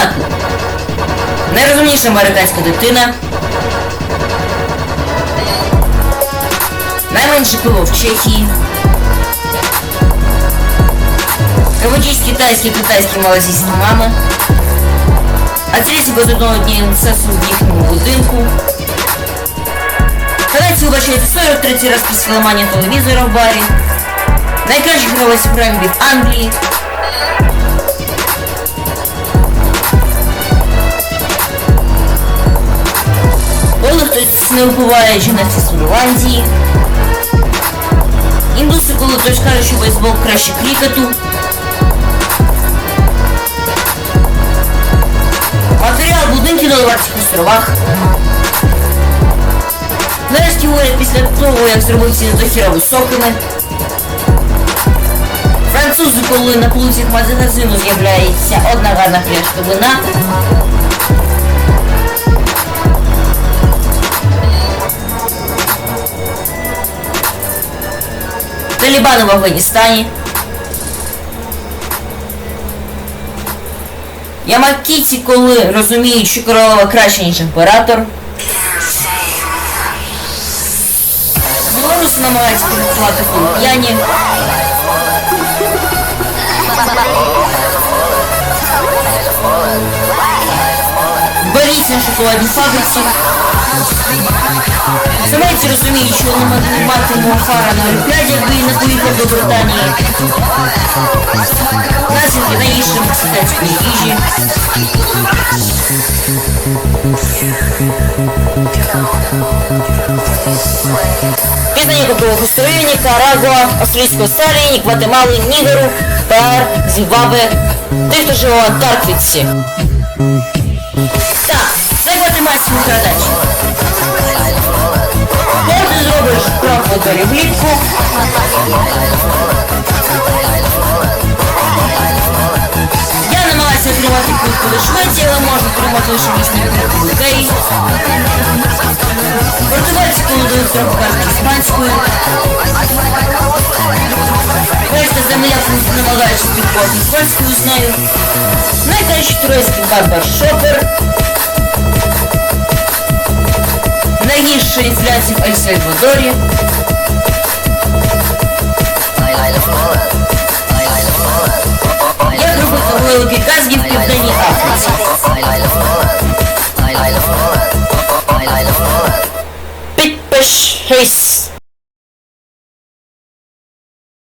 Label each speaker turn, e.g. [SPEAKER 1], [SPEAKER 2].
[SPEAKER 1] Монако. Найрозумніша американська дитина. Найменше пиво в Чехії. Проводіть китайські, китайські, малазійські мами. Без одного дня інцесу в їхньому будинку. Канадці вбачають 43 раз після ламання телевізора в барі. Найкращий гравець прем'єр від Англії. Не вбиває жіночці з Ірландії. Індуси, коли хтось каже, що бейсбол краще крікету. Матеріал будинки на Леварських островах. Нарешті уряд після того, як зробив ці до хіра високими. Французи, коли на полицях магазину з'являється одна гарна пляшка вина. Талібани в Афганістані. Ямакійці, коли розуміють, що королева краще, ніж імператор. Білоруси намагаються працювати коли п'яні. Боріться на шоколадній фабриці. Самейці розуміють, що не матимуть фара на Олімпіаді, якби і не поїхав до Британії. Наслідки наїжджим мексиканської їжі. Пізнання кругового устроєння, Карагуа, австралійського Салії, Гватемали, Нігеру, ПР, Зімбабве, тих, хто живе в Антарктиці. Так, гватемальський викрадач. Коли ти зробиш крок в ударі я намагаюся отримати квитку до Швеції, але можу отримати лише в Ікеї. Португальці, коли трохи іспанською. Решта земля намагаючись підходити іспанською з нею. Найкращий турецький барбар шопер. председатель Альсейд Ватори. Я группа Камуэла Пикасги в Пивдане Африцы. Пит-пэш-хэйс.